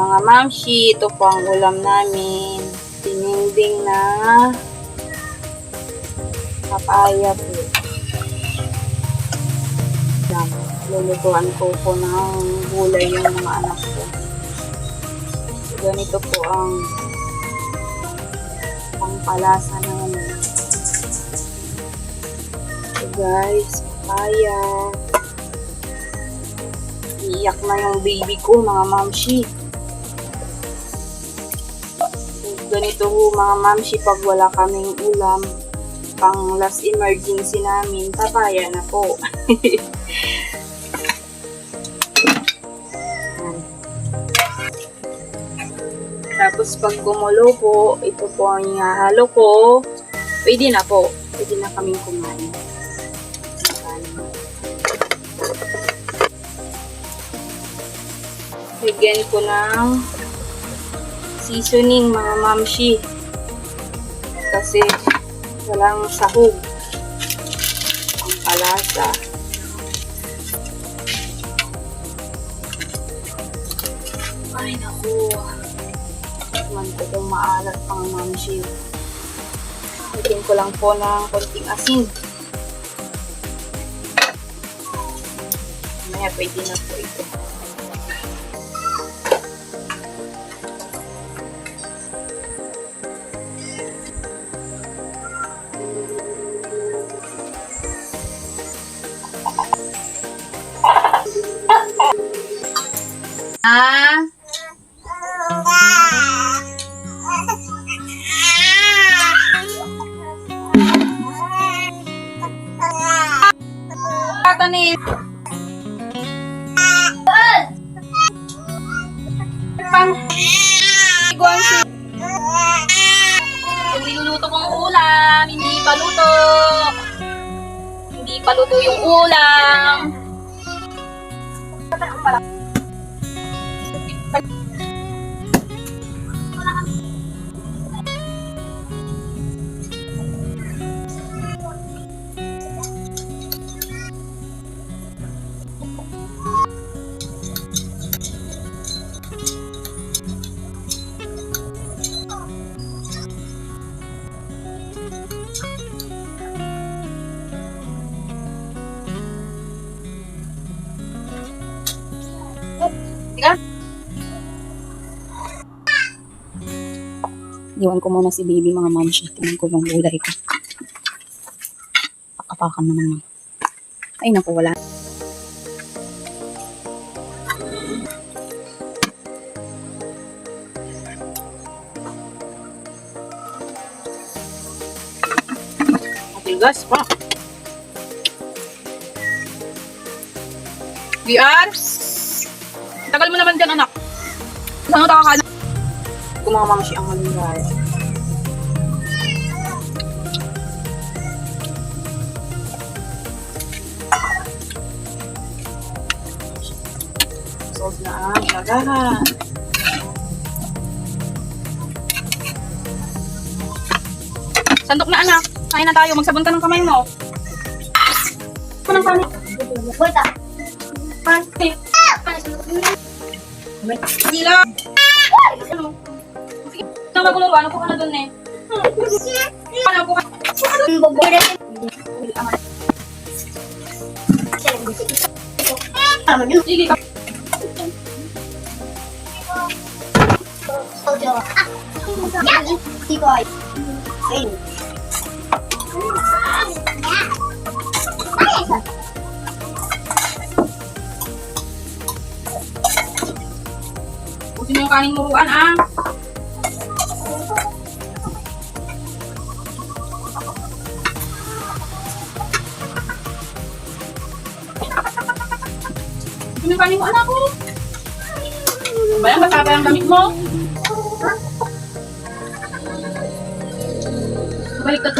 Mga mamshi, ito po ang ulam namin. Tininding na papaya po. Yan. Lulutuan ko po ng gulay yung mga anak ko. Ganito po ang pangpalasa ng So guys, papaya. Iiyak na yung baby ko, mga mamshi. Ganito ho, mga mamshi, pag wala kaming ulam, pang last emergency namin, papaya na po. Tapos pag gumulo po, ito po ang ihahalo ko. Pwede na po. Pwede na kaming kumain. Bigyan ko ng seasoning mga mamshi. Kasi walang sahog. Ang palasa. Ay, naku. Man ko kung maalat pang mamshi. Lagyan ko lang po ng konting asin. Mamaya pwede na po ito. Tatanim. Pang. Iguan si. Yung niluluto kong ulam, hindi pa luto. Hindi pa luto yung ulam. Tika. Iwan ko muna si baby mga mamshi. Tingnan ko yung gulay ko. Pakapakan naman naman. Ay naku, wala. Matigas pa. VR? Tagal mo naman dyan, anak. Saan ka siya ang halingay. Solve na ang lagahan. Sandok na anak. Kain na tayo. Magsabon ka ng kamay mo. Ano ng kanin? Wait Panty. Dila. Ano? Nang magulo, ano po ka na dun eh? Ano po ka? Sige ka. Pusin mo yung kanin muruan ah. Yung kanin mo anak ko. Ba yan? Yung damit mo? Balik ka